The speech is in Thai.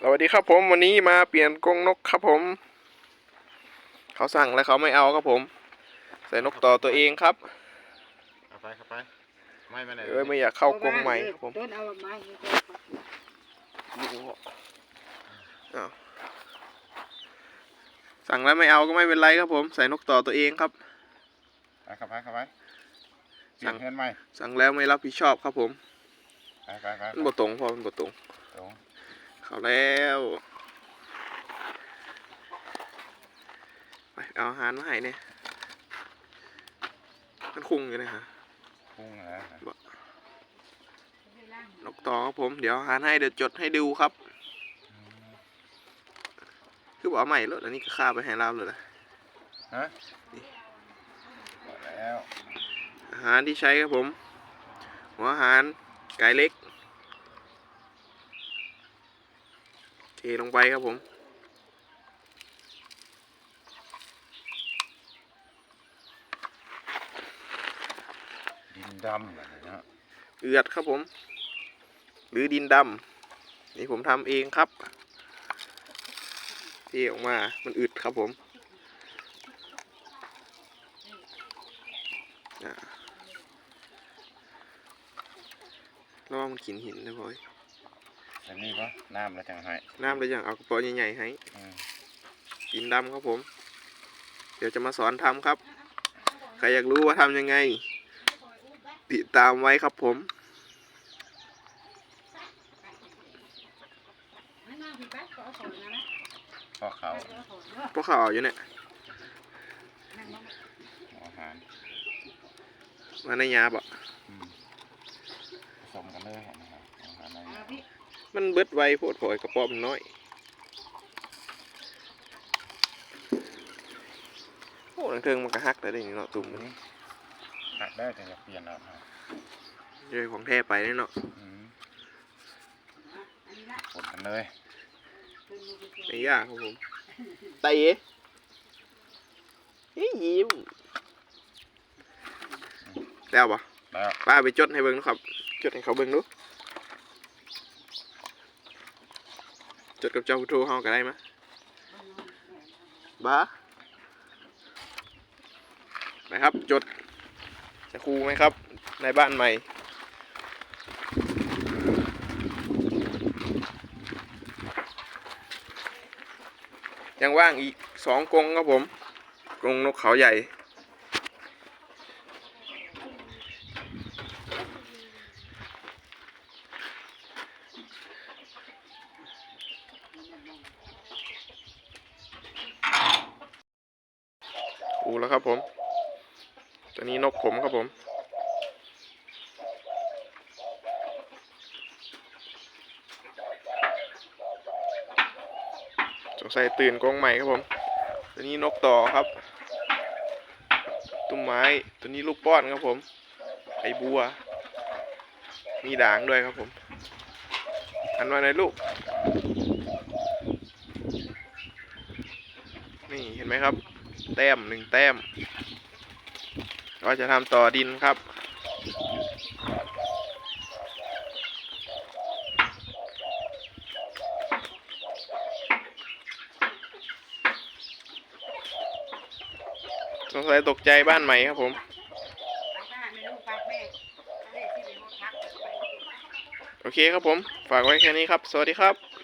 สวัสดีครับผมวันนี้มาเปลี่ยนกรงนกครับผม เขาสั่งแล้วเขาไม่เอาครับผม ใส่นกต่อตัวเองครับเอาไปเข้าไปไม่มาไหนเอ้ยไม่อยากเข้ากรงใหม่ครับผมต้นเอาไม้อ้าวสั่งแล้วไม่เอาก็ไม่เป็นไรครับผม ใส่นกต่อตัวเองครับไปเข้าไปเข้าไปเปลี่สั่ยงนเพื่อนใหม่สั่งแล้วไม่รับผิดชอบครับผมไปไปไปมันบ่ตรงพอมันบ่ตรงตรง เขาแล้วไปเอาอาหารมาให้เนี่ยมันคุงอยู่นะฮะพุ่งนะนกต่อครับผม เดี๋ยวอาหารให้เดี๋ยวจดให้ดูครับ คือบอกเอาใหม่แล้วอันนี้ก็ค่าไปให้เราเลยนะฮะหมดแล้วอาหารที่ใช้ครับผม หัวอาหารไก่เล็ก เท ลงไปครับผม ดินดำอะไรนะเอือดครับผม หรือดินดำนี่ผมทำเองครับเทออกมา มันอึดครับผมอ่าระวังมันกินหินนะบอย อันนี้ปะน้ำแล้วจังให้น้ำเลยอย่างเอากระป๋องใหญ่ๆให้อืมดินดำครับผม เดี๋ยวจะมาสอนทำครับ ใครอยากรู้ว่าทำยังไง ติดตามไว้ครับผม พ่อเขาพวกเขาเอาอยู่เนี่ยหัวอาหารมาในยาบ่อืมผสมกันเลยนะครับหัวอาหารใน มันเบิดไวโพดโผอยกระป๋อมนน้อย โอ้ลังเทิงมันกระฮักแต่ได้นี่เนาะตุ่มมันหักได้แต่จะเปลี่ยนเอาครับเยของแท้ไปเนี่ยเนาะอืมกดกันเลยไม่ยากครับผมไตเอ๋เฮ้ยยิ้มแล้วปะแล้วป้าไปจดให้เบิ่งนะครับ จดให้เขาเบิ่งดู ดกับเจ้าผู้โทรเฮาก็ได้มะบ้านะครับ จดจะครูไหมครับ ในบ้านใหม่ยังว่างอีกสองกรงครับผมกรงนกเขาใหญ่ อู แล้วครับผมตัวนี้นกผมครับผมสงสัยตื่นกรงใหม่ครับผม ตัวนี้นกต่อครับตุ้มไม้ตัวนี้ลูกป้อนครับผมไอบัว มีด่างด้วยครับผม อันว่าในลูก นี่เห็นไหมครับ แต้มหนึ่งแต้มก็จะทำต่อดินครับ สงสัยตกใจบ้านใหม่ครับผม โอเคครับผม ฝากไว้แค่นี้ครับ สวัสดีครับ